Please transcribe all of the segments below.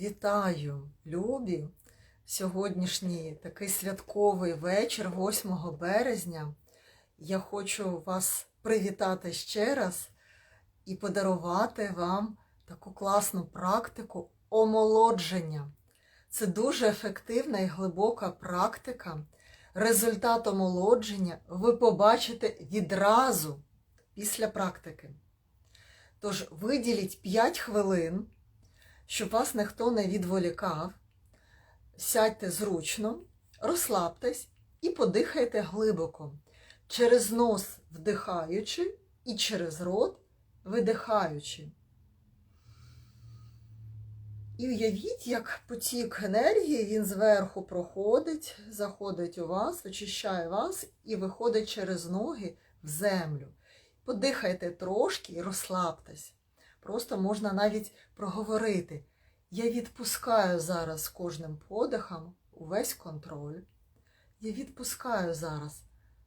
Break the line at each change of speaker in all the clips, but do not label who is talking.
Вітаю, любі! Сьогоднішній такий святковий вечір, 8 березня. Я хочу вас привітати ще раз і подарувати вам таку класну практику омолодження. Це дуже ефективна і глибока практика. Результат омолодження ви побачите відразу після практики. Тож виділіть 5 хвилин щоб вас ніхто не відволікав. Сядьте зручно, розслабтесь і подихайте глибоко, через нос вдихаючи і через рот видихаючи. І уявіть, як потік енергії, він зверху проходить, заходить у вас, очищає вас і виходить через ноги в землю. Подихайте трошки і розслабтесь. Просто можна навіть проговорити. Я відпускаю зараз кожним подихом увесь контроль. Я відпускаю зараз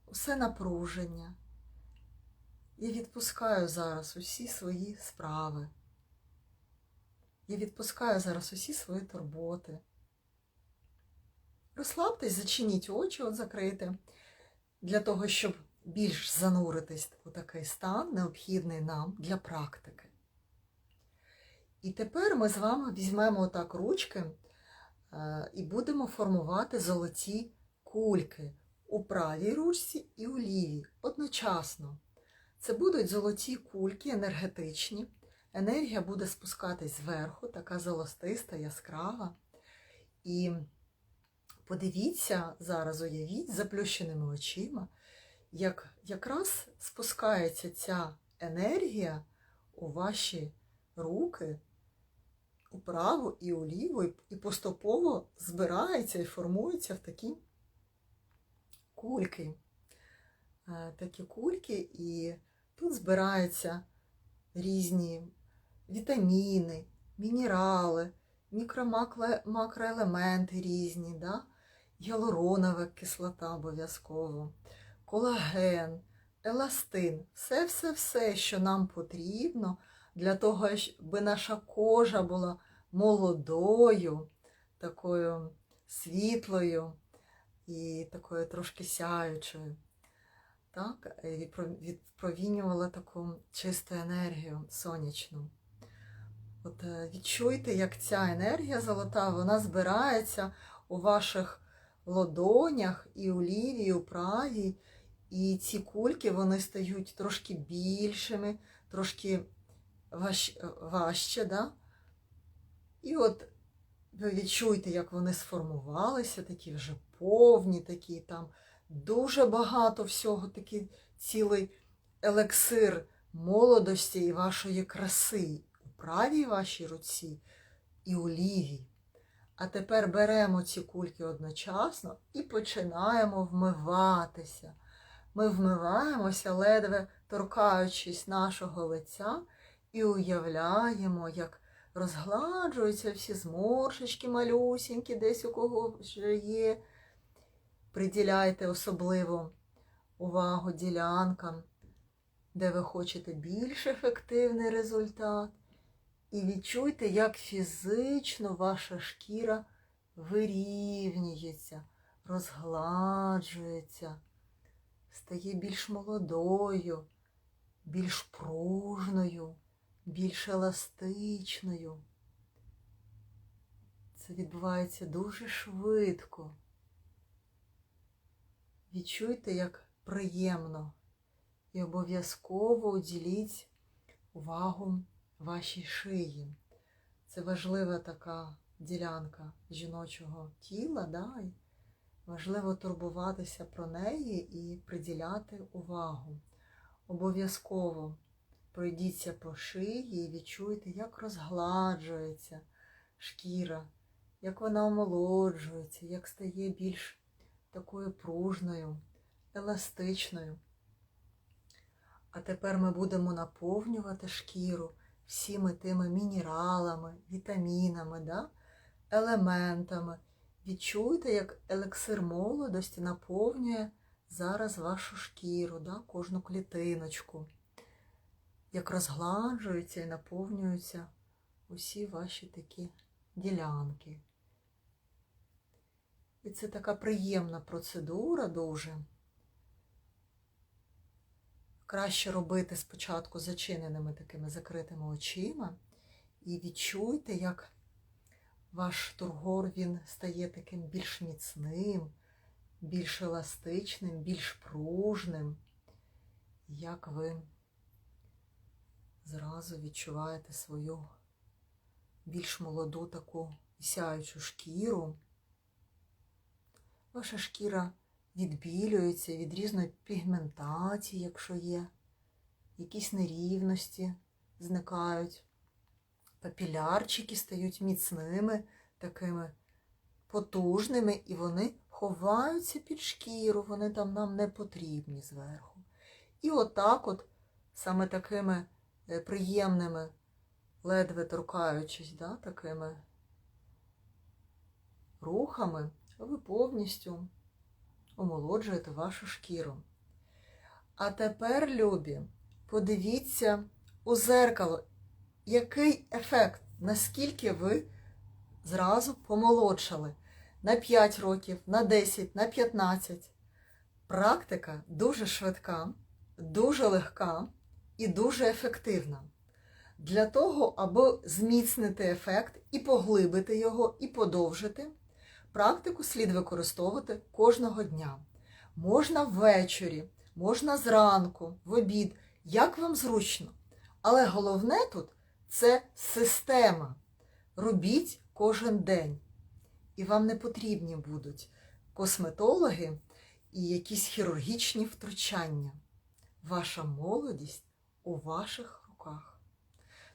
усе напруження. Я відпускаю зараз усі свої справи. Я відпускаю зараз усі свої турботи. Розслабтесь, зачиніть очі, от закрийте, для того, щоб більш зануритись у такий стан, необхідний нам для практики. І тепер ми з вами візьмемо отак ручки е, і будемо формувати золоті кульки у правій ручці і у лівій одночасно. Це будуть золоті кульки енергетичні. Енергія буде спускатись зверху, така золотиста, яскрава. І подивіться, зараз уявіть, заплющеними очима, як якраз спускається ця енергія у ваші руки управо і уліво, і поступово збирається і формується в такі кульки. Е, такі кульки, і тут збираються різні вітаміни, мінерали, мікро-макроелементи різні, да? гіалуронова кислота обов'язково, колаген, еластин, все-все-все, що нам потрібно для того, щоб наша кожа була молодою, такою світлою і такою трошки сяючою. Так? І відпровінювала таку чисту енергію сонячну. От е, Відчуйте, як ця енергія золота, вона збирається у ваших ладонях і у лівій, і у правій. І ці кульки вони стають трошки більшими, трошки важ, важче. Да? І от ви відчуєте, як вони сформувалися, такі вже повні, такі там дуже багато всього, такий цілий елексир молодості і вашої краси у правій вашій руці і у лівій. А тепер беремо ці кульки одночасно і починаємо вмиватися. Ми вмиваємося, ледве торкаючись нашого лиця, і уявляємо, як розгладжуються всі зморшечки малюсінькі, десь у кого вже є. Приділяйте особливо увагу ділянкам, де ви хочете більш ефективний результат. І відчуйте, як фізично ваша шкіра вирівнюється, розгладжується, стає більш молодою, більш пружною більш еластичною. Це відбувається дуже швидко. Відчуйте, як приємно. І обов'язково уділіть увагу вашій шиї. Це важлива така ділянка жіночого тіла, да? важливо турбуватися про неї і приділяти увагу. Обов'язково Пройдіться по шиї і відчуйте, як розгладжується шкіра, як вона омолоджується, як стає більш такою пружною, еластичною. А тепер ми будемо наповнювати шкіру всіми тими мінералами, вітамінами, да? елементами. Відчуйте, як елексир молодості наповнює зараз вашу шкіру, да? кожну клітиночку як розгладжуються і наповнюються усі ваші такі ділянки. І це така приємна процедура дуже. Краще робити спочатку зачиненими такими закритими очима. І відчуйте, як ваш тургор він стає таким більш міцним, більш еластичним, більш пружним. Як ви зразу відчуваєте свою більш молоду таку сяючу шкіру. Ваша шкіра відбілюється від різної пігментації, якщо є, якісь нерівності зникають, папілярчики стають міцними, такими потужними, і вони ховаються під шкіру, вони там нам не потрібні зверху. І отак, от, саме такими приємними, ледве торкаючись, да, такими рухами, ви повністю омолоджуєте вашу шкіру. А тепер, любі, подивіться у зеркало, який ефект, наскільки ви зразу помолодшали на 5 років, на 10, на 15. Практика дуже швидка, дуже легка і дуже ефективна. Для того, аби зміцнити ефект і поглибити його, і подовжити, практику слід використовувати кожного дня. Можна ввечері, можна зранку, в обід, як вам зручно. Але головне тут це система. Робіть кожен день. І вам не потрібні будуть косметологи і якісь хірургічні втручання. Ваша молодість у ваших руках.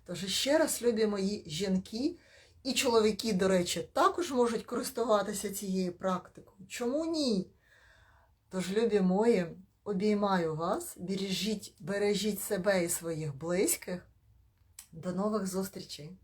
Тож ще раз, любі мої жінки, і чоловіки, до речі, також можуть користуватися цією практикою. Чому ні? Тож, любі мої, обіймаю вас, бережіть, бережіть себе і своїх близьких. До нових зустрічей!